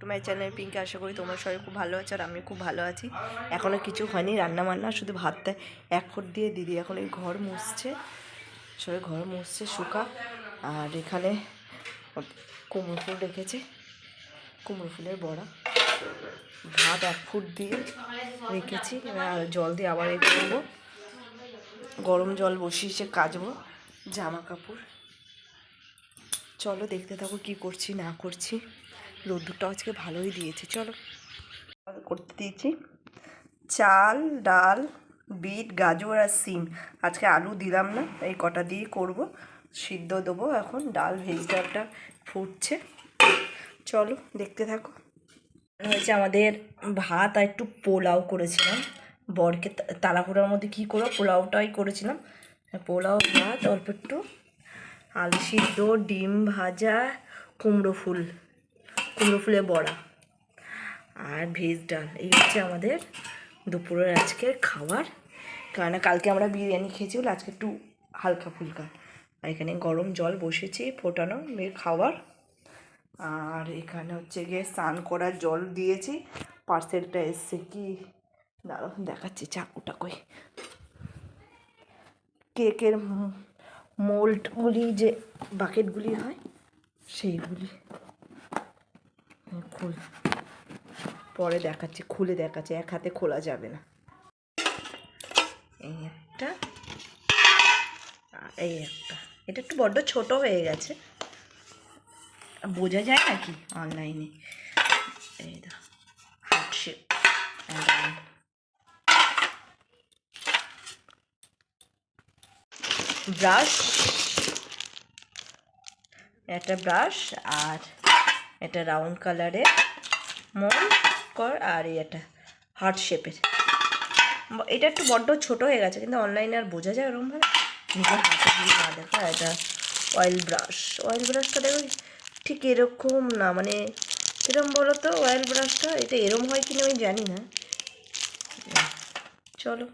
Two my channel Pinky আশা করি তোমরা সবাই খুব ভালো আছো আর আমি খুব ভালো আছি। এখনও কিছু হয়নি রান্না বান্না শুধু ভাতটা এক ফুট দিয়ে দিদি এখন এই ঘর মুছছে। সবাই ঘর মুছছে, শুকা। আর এখানে কুমড়ো ফুল রেখেছে, কুমড়ো ফুলের বড়া। ভাত এক ফুট দিয়ে রেখেছি, আর জল দিয়ে আবার এ করব। গরম জল বসিয়েছে কাচবো, জামা কাপড়। চলো দেখতে থাকো কি করছি, না করছি। রোদ্দুরটা আজকে ভালোই দিয়েছে, চলো। করতে দিয়েছি। চাল, ডাল, বিট, গাজর আর সিম। আজকে আলু দিলাম না, এই কটা দিয়ে করব। সিদ্ধ দেবো এখন, ডাল ভেজ ডালটা ফুটছে। চলো দেখতে থাকো। হয়েছে আমাদের ভাত আর একটু পোলাও করেছিলাম। বরকে তাড়াহুড়োর মধ্যে কী করব, পোলাওটাই করেছিলাম। পোলাও, ভাত, অল্প একটু আলু সিদ্ধ, ডিম ভাজা, কুমড়ো ফুল, কুমড়ো ফুলের বড়া আর ভেজ ডাল। এই হচ্ছে আমাদের দুপুরের আজকের খাবার। কারণ কালকে আমরা বিরিয়ানি খেয়েছি বলে আজকে একটু হালকা ফুলকা। আর এখানে গরম জল বসেছি ফোটানো মেয়ের খাবার আর এখানে হচ্ছে গিয়ে স্নান করার জল দিয়েছি। পার্সেলটা এসছে কি? দাঁড়াও, দেখাচ্ছি চাকুটা কই। কেকের মোল্ডগুলি যে বাকেটগুলি হয় সেইগুলি খুল। পরে দেখাচ্ছি, খুলে দেখাচ্ছি, এক হাতে খোলা যাবে না। এই একটা এই একটা। এটা একটু বড্ড ছোট হয়ে গেছে। বোঝা যায় নাকি অনলাইনে এই দা হার্ট শেপ ব্রাশ একটা ব্রাশ আর এটা রাউন্ড কালারের মোল কর আর একটা হার্ট শেপের এটা একটু বড্ড ছোট হয়ে গেছে, কিন্তু অনলাইনে আর বোঝা যায় ওরমভাবে নিজের হাতে দিয়ে না, দেখো এটা অয়েল ব্রাশ অয়েল ব্রাশটা দেখো ঠিক এরকম না মানে এরকম বলো তো অয়েল ব্রাশটা এটা এরম হয় কিনা আমি জানি না। চলো।